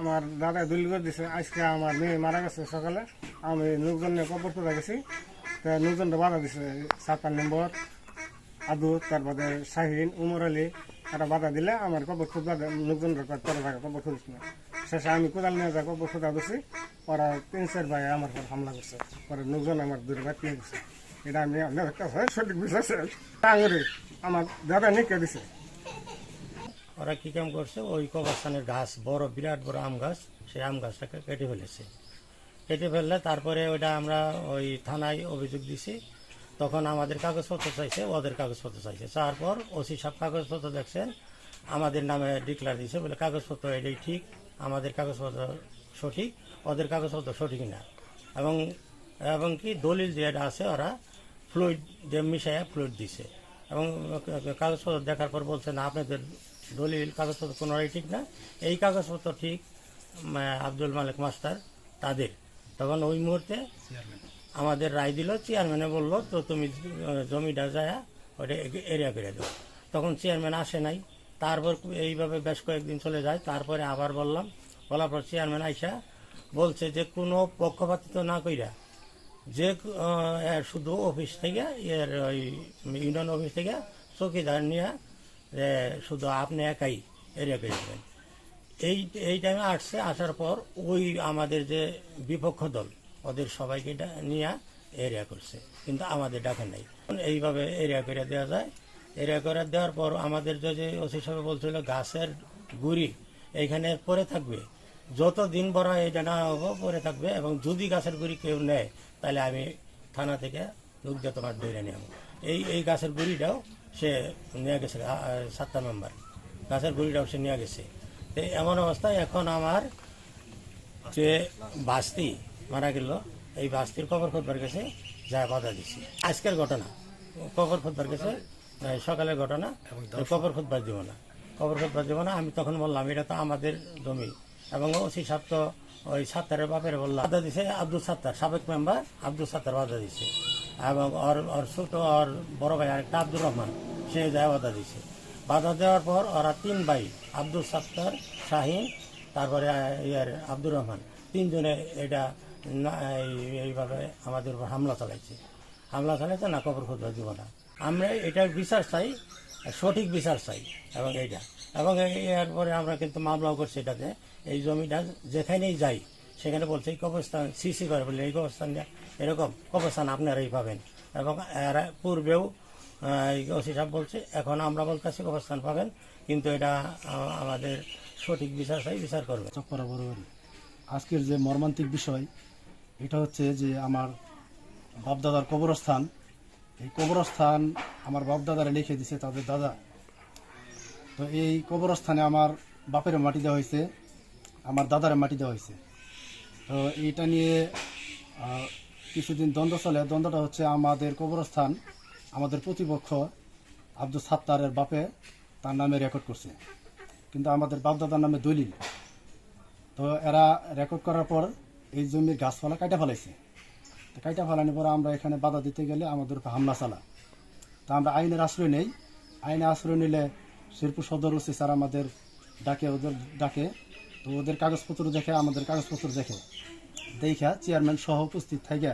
আমার দাদা দলিল করে দিছে, আজকে আমার মেয়ে মারা গেছে সকালে। আমি লোকজনে কবর তোলা গেছি। তা লোকজনটা বাধা দিছে, সাতার নম্বর, আদু, তারপরে শাহিন, উমর আলী একটা বাধা দিলে আমার কবর লোকজনরা কয়, তোরা থাকা কবর খুঁজিস শেষে আমি কোদাল নিয়ে যা কবর খুঁজা দিছি ওরা তিন চার ভাই আমার পর হামলা করছে। পরে লোকজন আমার দূরে বাদ নিয়ে গেছে। এটা আমি সঠিক বুঝেছে টাঙ্গরে আমার দাদা নিকে দিছে। ওরা কি কাম করছে? ওই কবরস্থানের গাছ, বড়, বিরাট বড় আম গাছ, সেই আম গাছটাকে কেটে ফেলেছে। কেটে ফেললে তারপরে ওইটা আমরা ওই থানায় অভিযোগ দিছি। তখন আমাদের কাগজপত্র চাইছে, ওদের কাগজপত্র চাইছে। তারপর ওসি সব কাগজপত্র দেখছেন, আমাদের নামে ডিক্লার দিয়েছে, বলে কাগজপত্র এটাই ঠিক, আমাদের কাগজপত্র সঠিক, ওদের কাগজপত্র সঠিক না। এবং এবং কি দলিল যেটা আছে, ওরা ফ্লুইড দিয়ে মিশাইয়া ফ্লুইড দিছে। এবং কাগজপত্র দেখার পর বলছে, না, আপনাদের দলিল কাগজপত্র কোনোটাই ঠিক না। এই কাগজপত্র ঠিক আব্দুল মালিক মাস্টার তাদের। তখন ওই মুহূর্তে আমাদের রায় দিল চেয়ারম্যানে বলল তো তুমি জমিটা যায় ওটা এরিয়া করে দাও। তখন চেয়ারম্যান আসে নাই। তারপর এইভাবে বেশ কয়েকদিন চলে যায়। তারপরে আবার বললাম বলার পর চেয়ারম্যান আইসা বলছে যে কোনো পক্ষপাতিত্ব না কইরা যে শুধু অফিস থেকে এর ওই ইউনিয়ন অফিস থেকে চৌকিদার নিয়ে যে শুধু আপনি একাই এরিয়া করে দেবেন এই এই টাইমে আসছে, আসার পর ওই আমাদের যে বিপক্ষ দল, ওদের সবাইকে নিয়ে এরিয়া করছে। কিন্তু আমাদের ডাকে নাই। এইভাবে এরিয়া করে দেওয়া যায়। এরিয়া করে দেওয়ার পর আমাদের যে যে ওসি সাহেব বলছিল, গাছের গুড়ি এইখানে পরে থাকবে। যত দিন বড় এটা না হব পরে থাকবে এবং যদি গাছের গুড়ি কেউ নেয়, তাহলে আমি থানা থেকে লোক দিয়ে তোমার ধরে নেব। এই এই গাছের গুড়িটাও সে নিয়ে গেছে সাতটা মেম্বার গাছের গুড়িটাও সে নিয়ে গেছে। তো এমন অবস্থায় এখন আমার যে বাস্তি মারা গেল এই বাস্তির কবর খোঁজবার গেছে যা বাধা দিছি। আজকের ঘটনা। কবর খোঁজবার গেছে সকালের ঘটনা। কবর খোঁজবার দিব না। কবর খোঁজবার দিব না আমি তখন বললাম এটা তো আমাদের জমি। এবং ওসি তো ওই সাত্তারের বাপের বললাম বাধা দিছে আব্দুল সাত্তার সাবেক মেম্বার আব্দুল সাত্তার বাধা দিছে। এবং ওর ওর ছোট ওর বড় ভাই আরেকটা আব্দুর রহমান, সে যায় বাধা দিছে। বাধা দেওয়ার পর ওরা তিন ভাই, আব্দুল সাত্তার, শাহিন, তারপরে ইয়ার আব্দুর রহমান, তিনজনে এটা এইভাবে আমাদের উপর হামলা চালাইছে। হামলা চালাইছে না কবর খুঁজবা দিব না। আমরা এটার বিচার চাই, সঠিক বিচার চাই, এবং এইটা। এবং এরপরে আমরা কিন্তু মামলাও করছি এটাতে। এই জমিটা যেখানেই যাই সেখানে বলছে, এই কবরস্থান সিসি করে বলে এই কবরস্থান এরকম কবরস্থান আপনারাই পাবেন। এবং এরা পূর্বেও ওসি সাহেব বলছে, এখন আমরা বলতেছি কবরস্থান পাবেন, কিন্তু এটা আমাদের সঠিক বিচার চাই, বিচার করবে। চক্করা বরাবরই আজকের যে মর্মান্তিক বিষয়, এটা হচ্ছে যে আমার বাপদাদার কবরস্থান। এই কবরস্থান আমার বাপদাদারা লিখে দিছে, তাদের দাদা। তো এই কবরস্থানে আমার বাপের মাটি দেওয়া হয়েছে, আমার দাদারে মাটি দেওয়া হয়েছে। তো এইটা নিয়ে কিছুদিন দ্বন্দ্ব চলে। দ্বন্দ্বটা হচ্ছে আমাদের কবরস্থান, আমাদের প্রতিপক্ষ আব্দুল সাত্তারের বাপে তার নামে রেকর্ড করছে। কিন্তু আমাদের বাপদাদার নামে দলিল। তো এরা রেকর্ড করার পর এই জমির গাছপালা কাটা ফেলাইছে। তো কাটা ফেলানোর পর আমরা এখানে বাধা দিতে গেলে আমাদের উপর হামলা চালা তা আমরা আইনের আশ্রয় নেই। আইনে আশ্রয় নিলে শিরপুর সদর ওসি স্যার আমাদের ডাকে, ওদের ডাকে। তো ওদের কাগজপত্র দেখে, আমাদের কাগজপত্র দেখে। দেখা চেয়ারম্যান সহ উপস্থিত থেকে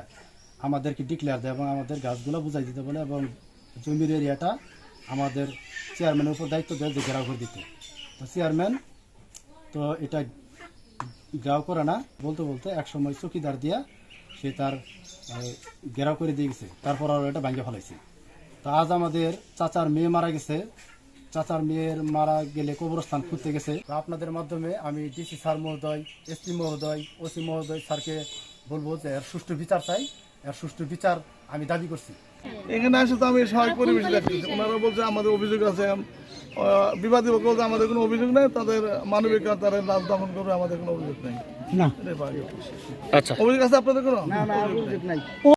আমাদেরকে ডিক্লেয়ার দেয় এবং আমাদের গাছগুলো বুঝাই দিতে বলে এবং জমির এরিয়াটা আমাদের চেয়ারম্যানের উপর দায়িত্ব দেয় যে ঘেরাও করে দিতে। তো চেয়ারম্যান তো এটা গ্রাও করে না, বলতে বলতে এক সময় চকিদার দিয়া সে তার ঘেরাও করে দিয়ে গেছে। তারপর আর এটা ভাঙ্গে ফেলাইছে। তো আজ আমাদের চাচার মেয়ে মারা গেছে। চাচার মেয়ের মারা গেলে কবরস্থান খুঁজতে গেছে। তো আপনাদের মাধ্যমে আমি ডিসি স্যার মহোদয় এসপি মহোদয় ওসি মহোদয় স্যারকে বলব যে এর সুষ্ঠু বিচার চাই এর সুষ্ঠু বিচার আমি দাবি করছি। এখানে আসে তো আমি সহায়ক পরিবেশ দেখছি। ওনারা বলছে আমাদের অভিযোগ আছে আহ, বিবাদী পক্ষ বলছে আমাদের কোনো অভিযোগ নেই তাদের মানবিক তারা লাভ দমন করবে আমাদের কোনো অভিযোগ নেই। না। এটাই অভিযোগ আছে আপনাদের কোনো? না না অভিযোগ নাই।